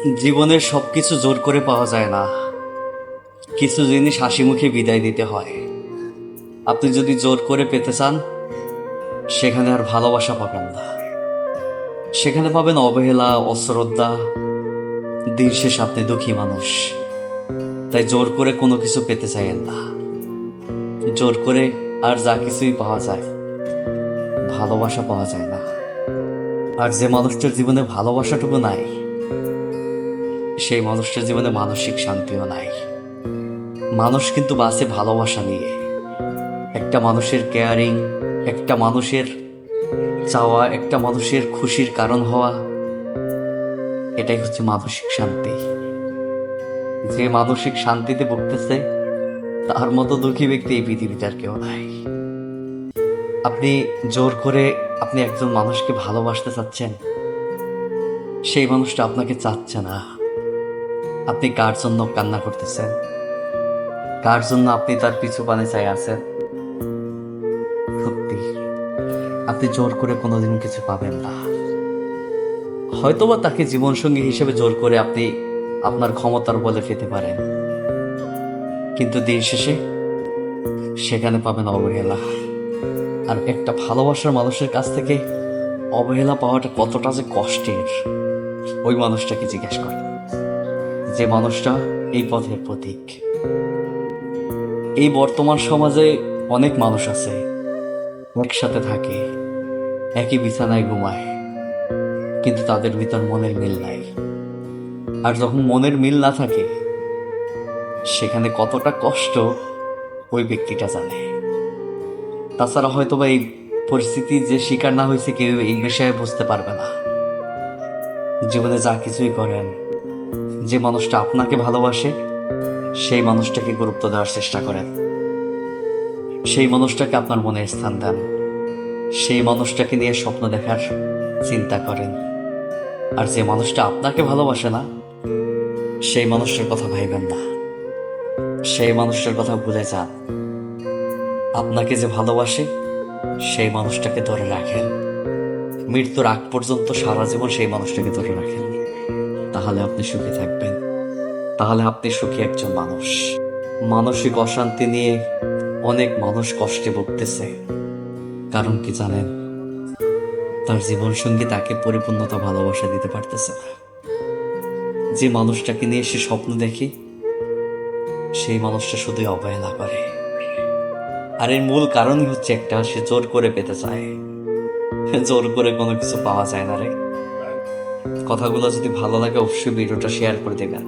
জীবনের সব কিছু জোর করে পাওয়া যায় না। কিছু জিনিস হাসি মুখে বিদায় দিতে হয়। আপনি যদি জোর করে পেতে চান, সেখানে আর ভালোবাসা পাবেন না। সেখানে পাবেন অবহেলা, অশ্রদ্ধা। দিন শেষ আপনি দুঃখী মানুষ। তাই জোর করে কোনো কিছু পেতে চাইেন না। জোর করে আর যা কিছুই পাওয়া যায়, ভালোবাসা পাওয়া যায় না। আর যে মানুষটার জীবনে ভালোবাসাটুকু নাই সেই মানুষটার জীবনে মানসিক শান্তিও নাই। মানুষ কিন্তু বাসে ভালোবাসা নিয়ে। একটা মানুষের কেয়ারিং একটা মানুষের চাওয়া, একটা মানুষের খুশির কারণ হওয়া, এটাই হচ্ছে মানসিক শান্তি। যে মানসিক শান্তিতে ভুগতেছে, তার মতো দুঃখী ব্যক্তি এই পৃথিবীতে আর কেউ নাই। আপনি জোর করে আপনি একজন মানুষকে ভালোবাসতে চাচ্ছেন, সেই মানুষটা আপনাকে চাচ্ছে না। আপনি কার জন্য কান্না করতেছেন? কার জন্য আপনি তার পিছু পানে চাই আছেন? সত্যি, আপনি জোর করে কোনোদিন কিছু পাবেন না। হয়তোবা তাকে জীবনসঙ্গী হিসেবে জোর করে আপনি আপনার ক্ষমতার বলে পেতে পারেন। কিন্তু দিন শেষে সেখানে পাবেন অবহেলা। আর একটা ভালোবাসার মানুষের কাছ থেকে অবহেলা পাওয়াটা কতটা যে কষ্টের, ওই মানুষটাকে জিজ্ঞেস করেন। যে মানুষটা এই পথের প্রতীক। এই বর্তমান সমাজে অনেক মানুষ আছে, একসাথে থাকে, একই বিছানায় ঘুমায়, কিন্তু তাদের ভিতর মনের মিল নাই। আর যখন মনের মিল না থাকে, সেখানে কতটা কষ্ট ওই ব্যক্তিটা জানে। তাছাড়া হয়তো বা এই পরিস্থিতি যে শিকার না হয়েছে কেউ এই বিষয়ে বুঝতে পারবে না। জীবনে যা কিছুই করেন যে মানুষটা আপনাকে ভালোবাসে, সেই মানুষটাকে গুরুত্ব দেওয়ার চেষ্টা করেন। সেই মানুষটাকে আপনার মনে স্থান দেন। সেই মানুষটাকে নিয়ে স্বপ্ন দেখার চিন্তা করেন। আর যে মানুষটা আপনাকে ভালোবাসে না, সেই মানুষটার কথা ভাইবেন না। সেই মানুষটার কথা ভুলে যান। আপনাকে যে ভালোবাসে, সেই মানুষটাকে ধরে রাখেন। মৃত্যুর আগ পর্যন্ত সারা জীবন সেই মানুষটাকে ধরে রাখেন তাহলে আপনি সুখী থাকবেন। তাহলে আপনি সুখী একজন মানুষ। মানসিক অশান্তি নিয়ে অনেক মানুষ কষ্টে ভুগতেছে। কারণ কি জানেন? তার জীবন সঙ্গী তাকে পরিপূর্ণতা ভালোবাসা দিতে পারতেছে না। যে মানুষটাকে নিয়ে সে স্বপ্ন দেখে, সেই মানুষটা শুধুই অবহেলা করে। আর এর মূল কারণই হচ্ছে একটা, সে জোর করে পেতে চায়। জোর করে কোনো কিছু পাওয়া যায় না রে। কথাগুলো যদি ভালো লাগে অবশ্যই ভিডিওটা শেয়ার করে দেবেন।